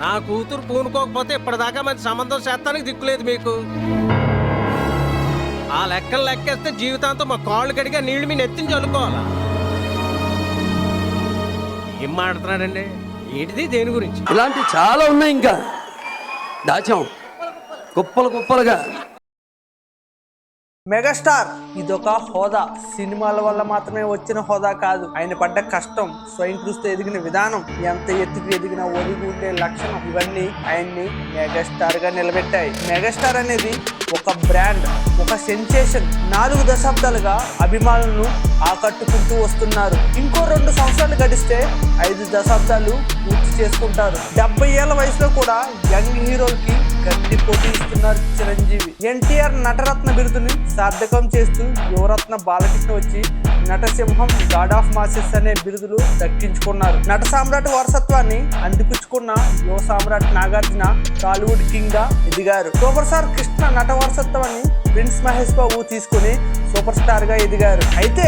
నా కూతురు పూనుకోకపోతే ఇప్పటిదాకా మంచి సంబంధం చేస్తానికి దిక్కులేదు మీకు. ఆ లెక్కలు లెక్కేస్తే జీవితాంతం మా కాళ్ళు కడిగా నీళ్ళు మీ నెత్తిని చల్లుకోవాలా? ఏం మాట్లాడుతున్నాడండి? ఏంటిది దేని గురించి? ఇలాంటివి చాలా ఉన్నాయి ఇంకా. దాచాం. కుప్పలు కుప్పలుగా. మెగాస్టార్. ఇదొక హోదా. సినిమాల వల్ల మాత్రమే వచ్చిన హోదా కాదు. ఆయన పడ్డ కష్టం స్వయం కృషితో ఎదిగిన విధానం ఎంత ఎత్తుకు ఎదిగిన ఒదిగి ఉండే లక్షణం ఇవన్నీ ఆయన్ని మెగాస్టార్గా నిలబెట్టాయి. మెగాస్టార్ అనేది ఒక బ్రాండ్ ఒక సెన్సేషన్. నాలుగు దశాబ్దాలుగా అభిమానులను ఆకట్టుకుంటూ వస్తున్నారు. ఇంకో రెండు సంవత్సరాలు గడిస్తే ఐదు దశాబ్దాలు పూర్తి చేసుకుంటారు. డెబ్బై ఏళ్ళ వయసులో కూడా యంగ్ హీరోలకి గట్టి పోటీ ఇస్తున్నారు చిరంజీవి. ఎన్టీఆర్ నటరత్న బిరుదుని సార్థకం చేస్తూ యువరత్న బాలకృష్ణ వచ్చి నటసింహం గాడ్ ఆఫ్ మాసెస్ అనే బిరుదులు దక్కించుకున్నారు. నట సామ్రాట్ వారసత్వాన్ని అందిపుచ్చుకున్న యువ సామ్రాట్ నాగార్జున టాలీవుడ్ కింగ్గా ఎదిగారు. సూపర్ స్టార్ కృష్ణ నట వారసత్వాన్ని ప్రిన్స్ మహేష్ బాబు తీసుకుని సూపర్ స్టార్గా ఎదిగారు. అయితే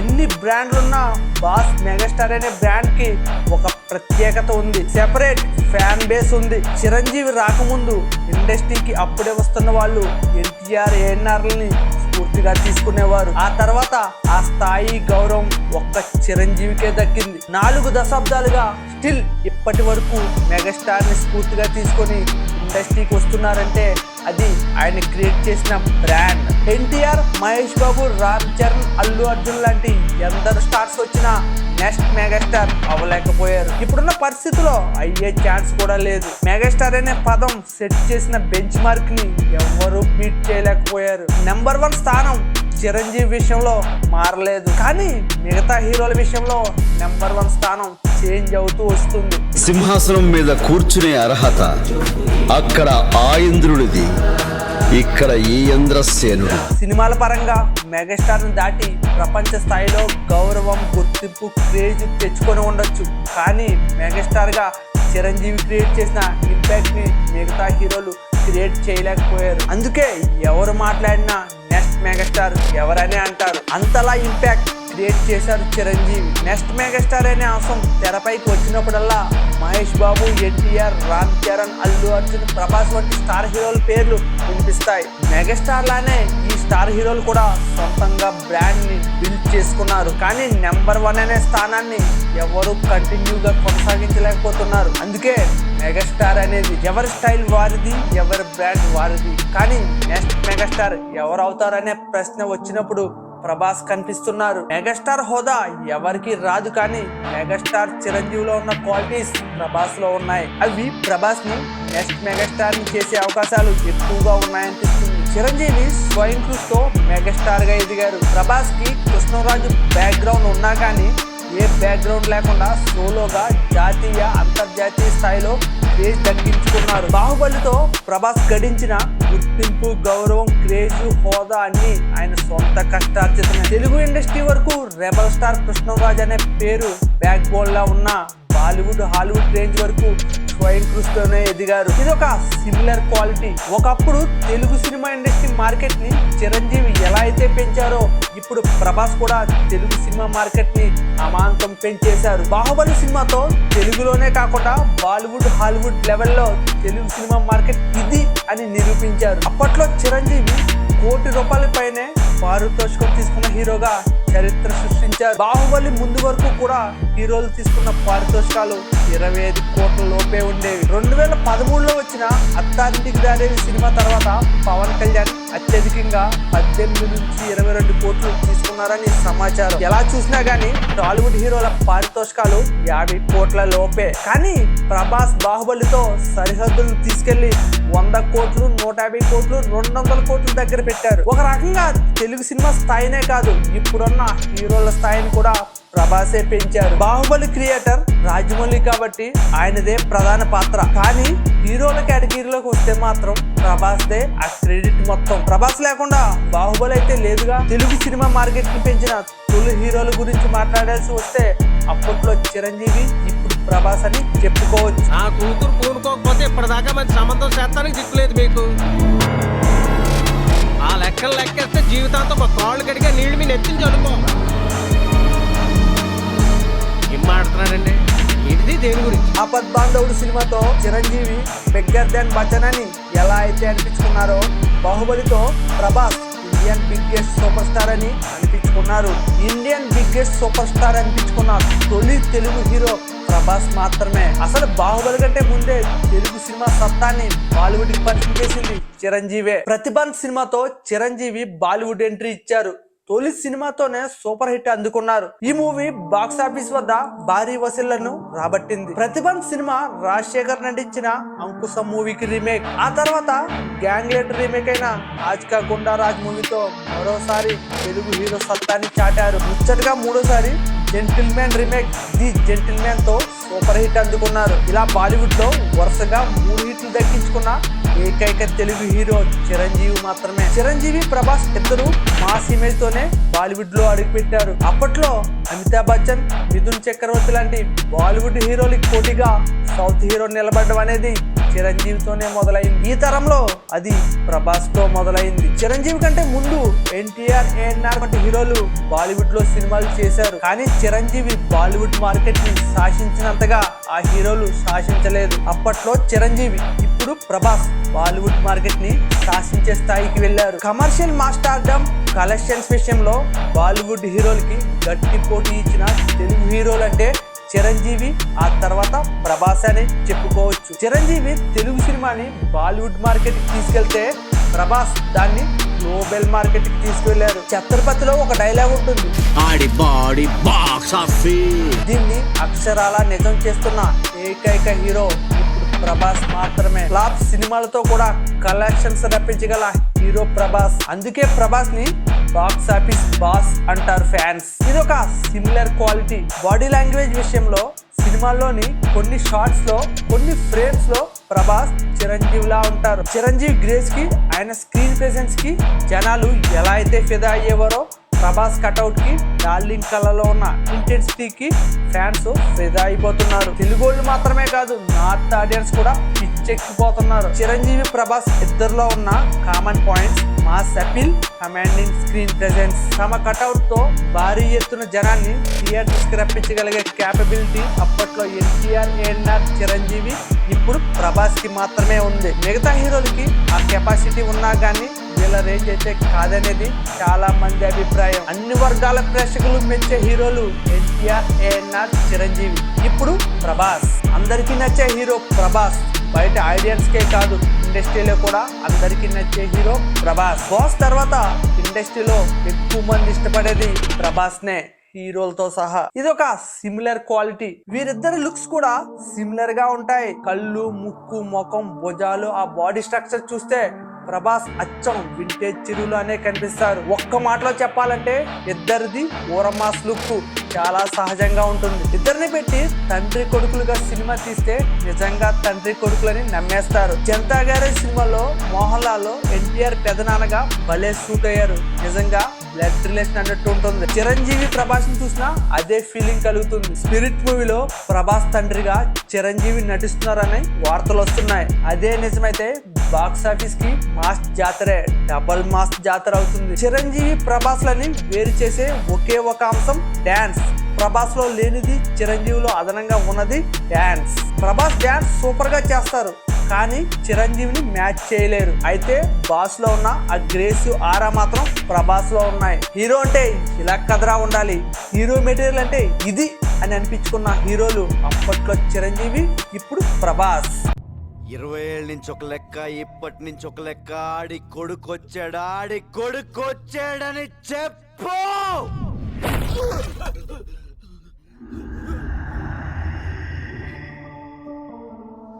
ఎన్ని బ్రాండ్లున్న బాస్ మెగాస్టార్ అనే బ్రాండ్కి ఒక ప్రత్యేకత ఉంది. సెపరేట్ ఫ్యాన్ బేస్ ఉంది. చిరంజీవి రాకముందు ఇండస్ట్రీకి అప్పుడే వస్తున్న వాళ్ళు ఎన్టీఆర్ ఏఎన్ఆర్లని స్ఫూర్తిగా తీసుకునేవారు. ఆ తర్వాత ఆ స్థాయి గౌరవం ఒక్క చిరంజీవికే దక్కింది. నాలుగు దశాబ్దాలుగా స్టిల్ ఇప్పటి వరకు మెగాస్టార్ని స్ఫూర్తిగా తీసుకొని ఇండస్ట్రీకి వస్తున్నారంటే అది ఆయన క్రియేట్ చేసిన బ్రాండ్ ఎన్టీఆర్ మహేష్ బాబు రామ్ చరణ్ అల్లు అర్జున్ లాంటి ఎందరు స్టార్స్ వచ్చినా నెక్స్ట్ మెగాస్టార్ అవ్వలేకపోయారు. ఇప్పుడున్న పరిస్థితిలో అయ్యే ఛాన్స్ కూడా లేదు. మెగాస్టార్ అనే పదం సెట్ చేసిన బెంచ్ మార్క్ని ఎవరు బీట్ చేయలేకపోయారు. నెంబర్ వన్ స్థానం చిరంజీవి విషయంలో మారలేదు. కానీ మిగతా హీరోల విషయంలో నెంబర్ వన్ స్థానం చేంజ్ అవుతూ వస్తుంది. సింహాసనం మీద కూర్చునే అర్హత అక్కడ ఆ ఇంద్రుడిది ఇక్కడ ఈ ఇంద్రసేనుడు సినిమాల పరంగా మెగాస్టార్ని దాటి ప్రపంచ స్థాయిలో గౌరవం గుర్తింపు క్రేజ్ తెచ్చుకొని ఉండొచ్చు. కానీ మెగాస్టార్గా చిరంజీవి క్రియేట్ చేసిన ఇంపాక్ట్ని మిగతా హీరోలు క్రియేట్ చేయలేకపోయారు. అందుకే ఎవరు మాట్లాడినా నెక్స్ట్ మెగాస్టార్ ఎవరనే అంటారు? అంతలా ఇంపాక్ట్ క్రియేట్ చేశారు చిరంజీవి. నెక్స్ట్ మెగాస్టార్ అనే అంశం తెరపైకి వచ్చినప్పుడల్లా మహేష్ బాబు ఎన్టీఆర్ రామ్ చరణ్ అల్లు అర్జున్ ప్రభాస్ వంటి స్టార్ హీరోల పేర్లు వినిపిస్తాయి. మెగాస్టార్ లానే ఈ స్టార్ హీరోలు కూడా సొంతంగా బ్రాండ్ని బిల్డ్ చేసుకున్నారు. కానీ నెంబర్ వన్ అనే స్థానాన్ని ఎవరు కంటిన్యూగా కొనసాగించలేకపోతున్నారు. అందుకే మెగాస్టార్ అనేది ఎవరి స్టైల్ వారిది ఎవరి బ్రాండ్ వారిది. కానీ నెక్స్ట్ మెగాస్టార్ ఎవరు అవుతారనే ప్రశ్న వచ్చినప్పుడు ప్రభాస్ కనిపిస్తున్నారు. మెగాస్టార్ హోదా ఎవరికి రాదు కానీ మెగాస్టార్ చిరంజీవిలో ఉన్న క్వాలిటీస్ ప్రభాస్లో ఉన్నాయి. అవి ప్రభాస్ను నెక్స్ట్ మెగాస్టార్ని చేసే అవకాశాలు ఎక్కువగా ఉన్నాయనిపిస్తుంది. చిరంజీవి స్వయం కృషితో మెగాస్టార్గా ఎదిగారు. ప్రభాస్కి కృష్ణరాజు బ్యాక్గ్రౌండ్ ఉన్నా కానీ ఏ బ్యాక్గ్రౌండ్ లేకుండా సోలోగా జాతీయ అంతర్జాతీయ స్థాయిలో క్రేజ్ దక్కించుకున్నారు బాహుబలితో ప్రభాస్ గడించిన గుర్తింపు గౌరవం క్రేజ్ హోదా అన్ని ఆయన సొంత కష్టార్జితమే. తెలుగు ఇండస్ట్రీ వరకు రెబల్ స్టార్ కృష్ణరాజ్ అనే పేరు బ్యాక్ బోన్ లా ఉన్న బాలీవుడ్ హాలీవుడ్ రేంజ్ వరకు స్వయం కృషితోనే ఎదిగారు. ఇది ఒక సిమిలర్ క్వాలిటీ ఒకప్పుడు తెలుగు సినిమా ఇండస్ట్రీ మార్కెట్ని చిరంజీవి ఎలా అయితే పెంచారో ఇప్పుడు ప్రభాస్ కూడా తెలుగు సినిమా మార్కెట్ని అమాంతం పెంచేశారు. బాహుబలి సినిమాతో తెలుగులోనే కాకుండా బాలీవుడ్ హాలీవుడ్ లెవెల్లో తెలుగు సినిమా మార్కెట్ ఇది అని నిరూపించారు. అప్పట్లో చిరంజీవి కోటి రూపాయల పైనే పారితోషికం తీసుకున్న హీరోగా చరిత్ర సృష్టించారు. బాహుబలి ముందు వరకు కూడా హీరోలు తీసుకున్న పారితోషికాలు ఇరవై ఐదు కోట్ల లోపే ఉండేవి. రెండు వేల పదమూడులో వచ్చిన అత్తారింటికి దారేవి సినిమా తర్వాత పవన్ కళ్యాణ్ అత్యధికంగా పద్దెనిమిది నుంచి ఇరవై రెండు కోట్లు తీసుకున్నారని సమాచారం. ఎలా చూసినా గానీ టాలీవుడ్ హీరోల పారితోషికాలు యాభై కోట్ల లోపే. కానీ ప్రభాస్ బాహుబలితో సరిహద్దులు తీసుకెళ్ళి వంద కోట్లు నూట యాభై కోట్లు రెండు వందల కోట్ల దగ్గర పెట్టారు. ఒక రకంగా తెలుగు సినిమా స్థాయినే కాదు ఇప్పుడున్న హీరోల స్థాయిని కూడా ప్రభాసే పెంచారు బాహుబలి క్రియేటర్ రాజమౌళి కాబట్టి ఆయనదే ప్రధాన పాత్ర. కానీ హీరోల కేటగిరీలోకి వస్తే మాత్రం ప్రభాస్దే ఆ క్రెడిట్ మొత్తం. ప్రభాస్ లేకుండా బాహుబలి అయితే లేదుగా. తెలుగు సినిమా మార్కెట్ని పెంచిన తొలి హీరోల గురించి మాట్లాడాల్సి వస్తే అప్పట్లో చిరంజీవి ఇప్పుడు ప్రభాస్ అని చెప్పుకోవచ్చు. ఆ కూతురు పూనుకోకపోతే ఇప్పటిదాకా మంచి సంబంధం చేస్తానికి దిక్కులేదు మీకు. ఆ లెక్కలు లెక్కేస్తే జీవితాంతం ఒక కాళ్ళు కడిగా నీళ్ళు మీ నెత్తిని చల్లుకోవాలా ఏం మాడుతున్నాడండి ఏంటిది దేని గురించి? ఆపద్ బాంధవుడు సినిమాతో చిరంజీవి బిగ్గర్ దాన్ బచ్చన్ అని ఎలా అయితే అనిపించుకున్నారో బాహుబలితో Prabhas Indian biggest super star అని అనిపించుకున్నారు. ఇండియన్ బిగ్గెస్ట్ సూపర్ స్టార్ అనిపించుకున్న తొలి తెలుగు హీరో ప్రభాస్ మాత్రమే. అసలు బాహుబలి కంటే ముందే తెలుగు సినిమా సత్తాన్ని బాలీవుడ్కి పరిచయం చేసింది చిరంజీవే. ప్రతిబంధ్ సినిమాతో చిరంజీవి బాలీవుడ్ ఎంట్రీ ఇచ్చారు. తొలి సినిమాతోనే సూపర్ హిట్ అందుకున్నారు. ఈ మూవీ బాక్స్ ఆఫీస్ వద్ద భారీ వసూళ్ళను రాబట్టింది. ప్రతిబంధ్ సినిమా రాజశేఖర్ నటించిన అంకుశం మూవీకి రీమేక్. ఆ తర్వాత గ్యాంగ్ లీడర్ రీమేక్ అయిన ఆజ్కా గుండా రాజ్ మూవీతో మరోసారి తెలుగు హీరో సత్తాన్ని చాటారు. ముచ్చటగా మూడోసారి జెంటిల్మెన్ రీమేక్. ది జెంటిల్మెన్తో సూపర్ హిట్ అందుకున్నారు. ఇలా బాలీవుడ్లో వరుసగా మూడు హిట్లు దక్కించుకున్న ఏకైక తెలుగు హీరో చిరంజీవి మాత్రమే. చిరంజీవి ప్రభాస్ ఇద్దరు మాస్ ఇమేజ్ తోనే బాలీవుడ్లో అడుగుపెట్టారు. అప్పట్లో అమితాబ్ బచ్చన్ మిథున్ చక్రవర్తి లాంటి బాలీవుడ్ హీరోలకి పోటీగా సౌత్ హీరో నిలబడడం అనేది చిరంజీవితోనే మొదలైంది. ఈ తరంలో అది ప్రభాస్తో మొదలైంది. చిరంజీవి కంటే ముందు ఎన్టీఆర్ ఏఎన్ఆర్ వంటి హీరోలు బాలీవుడ్లో సినిమాలు చేశారు. కానీ చిరంజీవి బాలీవుడ్ మార్కెట్ని శాసించినంతగా ఆ హీరోలు శాసించలేదు. అప్పట్లో చిరంజీవి ఇప్పుడు ప్రభాస్ బాలీవుడ్ మార్కెట్ని శాసించే స్థాయికి వెళ్ళారు కమర్షియల్ మాస్టార్డమ్ కలెక్షన్స్ విషయంలో బాలీవుడ్ హీరోలకి గట్టి పోటీ ఇచ్చిన తెలుగు హీరోలు అంటే చిరంజీవి ఆ తర్వాత ప్రభాస్ అని చెప్పుకోవచ్చు. చిరంజీవి తెలుగు సినిమాని బాలీవుడ్ మార్కెట్కి తీసుకెళ్తే ప్రభాస్ దాన్ని గ్లోబల్ మార్కెట్కి తీసుకువెళ్ళారు ఛత్రపతిలో ఒక డైలాగ్ ఉంటుంది. ఆడి బాడీ బాక్స్ ఆఫీస్. దీన్ని అక్షరాల నిజం చేస్తున్న ఏకైక హీరో ప్రభాస్ మాత్రమే. ఫ్లాప్ సినిమాలతో కూడా కలెక్షన్స్ రప్పించగల హీరో ప్రభాస్. అందుకే ప్రభాస్ని బాక్స్ ఆఫీస్ బాస్ అంటారు ఫ్యాన్స్. ఇది ఒక సిమిలర్ క్వాలిటీ. బాడీ లాంగ్వేజ్ విషయంలో సినిమాల్లోని కొన్ని షార్ట్స్లో కొన్ని ఫ్రేమ్స్లో ప్రభాస్ చిరంజీవిలా ఉంటారు. చిరంజీవి గ్రేస్కి ఆయన స్క్రీన్ ప్రెసెన్స్కి జనాలు ఎలా అయితే ఫిదా అయ్యేవారో ప్రభాస్ కటౌట్కి డార్లింగ్ కళలో ఉన్న ఇంటెన్సిటీకి ఫ్యాన్స్ ఫిదా అయిపోతున్నారు. తెలుగోళ్ళు మాత్రమే కాదు నార్త్ ఆడియన్స్ కూడా పిచ్చెక్కిపోతున్నారు. చిరంజీవి ప్రభాస్ ఇద్దరిలో ఉన్న common points mass appeal commanding screen presence. తమ కటౌట్తో భారీ ఎత్తున జనాన్ని థియేటర్స్కి రప్పించగలిగే క్యాపబిలిటీ అప్పట్లో ఎన్టీఆర్ ఏఎన్ఆర్ చిరంజీవి ఇప్పుడు ప్రభాస్కి మాత్రమే ఉంది. మిగతా హీరోలకి ఆ కెపాసిటీ ఉన్నా కానీ వీళ్ళ రేంజ్ అయితే కాదనేది చాలా మంది అభిప్రాయం. అన్ని వర్గాల ప్రేక్షకులు మెచ్చే హీరోలు ఎన్టీఆర్ ఏఎన్ఆర్ చిరంజీవి. ఇప్పుడు ప్రభాస్. అందరికీ నచ్చే హీరో ప్రభాస్. బయట ఆడియన్స్కే కాదు ఇండస్ట్రీలో కూడా అందరికీ నచ్చే హీరో ప్రభాస్. బాస్ తర్వాత ఇండస్ట్రీలో ఎక్కువ మంది ఇష్టపడేది ప్రభాస్ నే హీరోలతో సహా. ఇది ఒక సిమిలర్ క్వాలిటీ. వీరిద్దరి లుక్స్ కూడా సిమిలర్గా ఉంటాయి. కళ్ళు ముక్కు ముఖం భుజాలు ఆ బాడీ స్ట్రక్చర్ చూస్తే ప్రభాస్ అచ్చం వింటేజ్ చిరువులు అనే కనిపిస్తారు. ఒక్క మాటలో చెప్పాలంటే ఇద్దరిది ఓరమాస్ లుక్ చాలా సహజంగా ఉంటుంది. ఇద్దరిని పెట్టి తండ్రి కొడుకులుగా సినిమా తీస్తే నిజంగా తండ్రి కొడుకులని నమ్మేస్తారు. జనతా గారి సినిమాలో మోహన్ లాల్ ఎన్టీఆర్ పెదనాన్నగా భలే సూట్ అయ్యారు. నిజంగా బ్లడ్ రిలేషన్ అన్నట్టు ఉంటుంది. చిరంజీవి ప్రభాస్ని చూసినా అదే ఫీలింగ్ కలుగుతుంది. స్పిరిట్ మూవీలో ప్రభాస్ తండ్రిగా చిరంజీవి నటిస్తున్నారని వార్తలు వస్తున్నాయి. అదే నిజమైతే బాక్స్ ఆఫీస్కి మాస్ జాతరే డబల్ మాస్ జాతర అవుతుంది. చిరంజీవి ప్రభాస్ లని వేరు చేసే ఒకే ఒక అంశం డాన్స్. ప్రభాస్లో లేనిది చిరంజీవిలో అదనంగా ఉన్నది డాన్స్. ప్రభాస్ డాన్స్ సూపర్గా చేస్తారు కానీ చిరంజీవిని మ్యాచ్ చేయలేరు. అయితే బాస్లో ఉన్న ఆ గ్రేస్ ఆరా మాత్రం ప్రభాస్లో ఉన్నాయి. హీరో అంటే ఇలా కదరా ఉండాలి. హీరో మెటీరియల్ అంటే ఇది అని అనిపించుకున్న హీరోలు అప్పట్లో చిరంజీవి ఇప్పుడు ప్రభాస్. ఇరవై ఏళ్ళ నుంచి ఒక లెక్క ఇప్పటి నుంచి ఒక లెక్క. ఆడి కొడుకొచ్చాడు ఆడి కొడుకొచ్చాడని చెప్పు!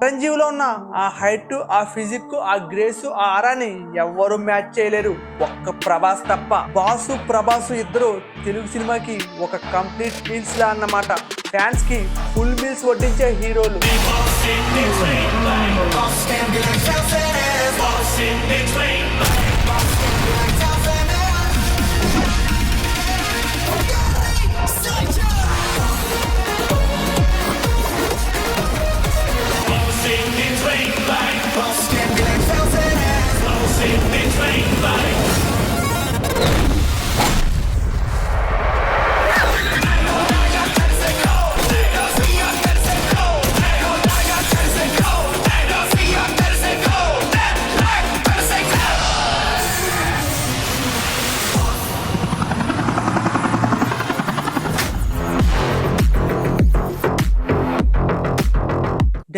చిరంజీవిలో ఉన్న ఆ హైట్ ఆ ఫిజిక్ ఆ గ్రేస్ ఆ ఆరాని ఎవ్వరూ మ్యాచ్ చేయలేరు. ఒక్క ప్రభాస్ తప్ప బాసు ప్రభాసు ఇద్దరు తెలుగు సినిమాకి ఒక కంప్లీట్ మీల్స్ లా అన్నమాట. ఫ్యాన్స్కి ఫుల్ మీల్స్ వడ్డించే హీరోలు.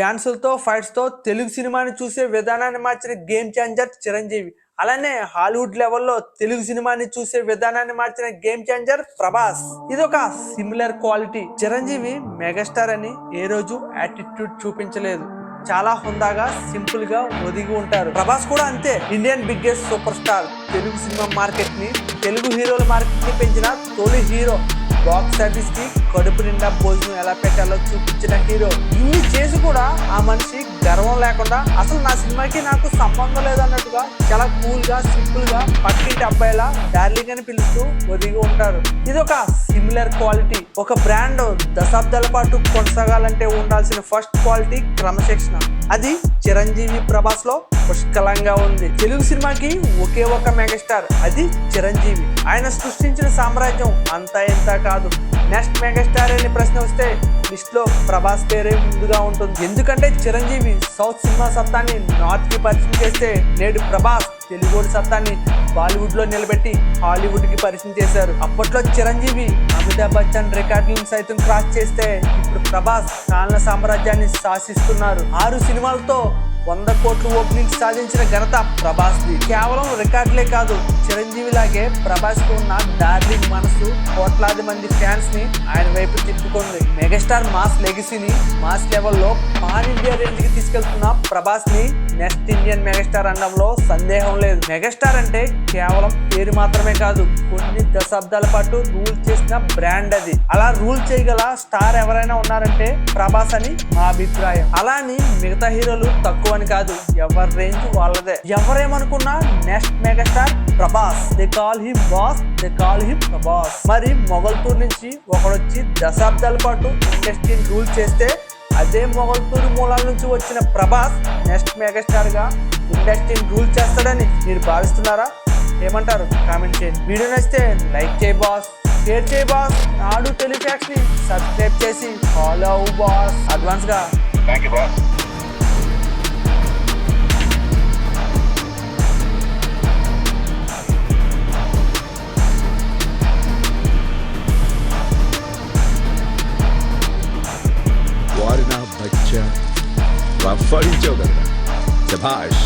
డ్యాన్సులతో ఫైట్స్తో తెలుగు సినిమాని చూసే విధానాన్ని మార్చిన గేమ్ చేంజర్ చిరంజీవి. అలానే హాలీవుడ్ లెవెల్లో తెలుగు సినిమాని చూసే విధానాన్ని మార్చిన గేమ్ చేంజర్ ప్రభాస్. ఇది ఒక సిమిలర్ క్వాలిటీ చిరంజీవి మెగాస్టార్ అని ఏ రోజు యాటిట్యూడ్ చూపించలేదు. చాలా హుందాగా సింపుల్గా ఒదిగి ఉంటారు. ప్రభాస్ కూడా అంతే Indian biggest super star Telugu cinema మార్కెట్ని తెలుగు హీరోల మార్కెట్ని పెంచిన తొలి హీరో బాక్స్ ఆఫీస్కి కడుపు నిండా భోజనం ఎలా పెట్టాలో చూపించిన హీరో. ఇన్ని చేసి కూడా ఆ మనిషి గర్వం లేకుండా అసలు నా సినిమాకి నాకు సంబంధం లేదన్నట్టుగా చాలా కూల్గా సింపుల్గా పక్కింటి అబ్బాయిలా డార్లింగ్ అని పిలుస్తూ ఒదిగి ఉంటారు. ఇది ఒక సిమిలర్ క్వాలిటీ ఒక బ్రాండ్ దశాబ్దాల పాటు కొనసాగాలంటే ఉండాల్సిన ఫస్ట్ క్వాలిటీ క్రమశిక్షణ. అది చిరంజీవి ప్రభాస్లో పుష్కలంగా ఉంది. తెలుగు సినిమాకి ఒకే ఒక మెగాస్టార్ అది చిరంజీవి. ఆయన సృష్టించిన సామ్రాజ్యం అంతా ఇంత కాదు. నెక్స్ట్ మెగాస్టార్ అనే ప్రశ్న వస్తే లిస్ట్లో ప్రభాస్ పేరే ముందుగా ఉంటుంది. ఎందుకంటే చిరంజీవి సౌత్ సినిమా సత్తాన్ని నార్త్కి పరిచయం చేస్తే నేడు ప్రభాస్ తెలుగు సత్తాన్ని బాలీవుడ్లో నిలబెట్టి హాలీవుడ్కి పరిచయం చేశారు. అప్పట్లో చిరంజీవి అమితాబ్ బచ్చన్ రికార్డులను సైతం క్రాస్ చేస్తే ఇప్పుడు ప్రభాస్ కాలన సామ్రాజ్యాన్ని శాసిస్తున్నారు. ఆరు సినిమాలతో వంద కోట్లు ఓపెనింగ్ సాధించిన ఘనత ప్రభాస్ కేవలం రికార్డులే కాదు చిరంజీవి లాగే ప్రభాస్కు ఉన్న డార్లింగ్ మనసు కోట్లాది మంది ఫ్యాన్స్ని ఆయన వైపు తిప్పుకుంది. మెగాస్టార్ మాస్ లెగసీని మాస్ లెవెల్లో పాన్ ఇండియా రేంజ్కి తీసుకెళ్తున్న ప్రభాస్ని నెక్స్ట్ ఇండియన్ మెగాస్టార్ అనడంలో సందేహం లేదు. మెగాస్టార్ అంటే కేవలం పేరు మాత్రమే కాదు కొన్ని దశాబ్దాల పాటు రూల్ చేసిన బ్రాండ్ అది. అలా రూల్ చేయగల స్టార్ ఎవరైనా ఉన్నారంటే ప్రభాస్ అని మా అభిప్రాయం. అలా అని మిగతా హీరోలు తక్కువ అని కాదు ఎవరి రేంజ్ వాళ్ళదే. ఎవరేమనుకున్నా next megastar Prabhas. They call him boss they call him Prabhas. మరి మొగల్తూర్ నుంచి ఒకడొచ్చి దశాబ్దాల పాటు ఇండస్ట్రీని రూల్ చేస్తే అదే మొగల్తూరు మూలాల నుంచి వచ్చిన ప్రభాస్ నెక్స్ట్ మెగాస్టార్గా ఇండస్ట్రీని రూల్ చేస్తాడని మీరు భావిస్తున్నారా? ఏమంటారు? కామెంట్ చేయండి. వీడియో నచ్చితే లైక్ చేయి బాస్ షేర్ చేయి బాస్ నాడు టెలిఫాక్స్ని సబ్స్క్రైబ్ చేసి ఫాలో అవ్వు బాస్ అడ్వాన్స్గా బాస్ Vaffanculo. Sebaş.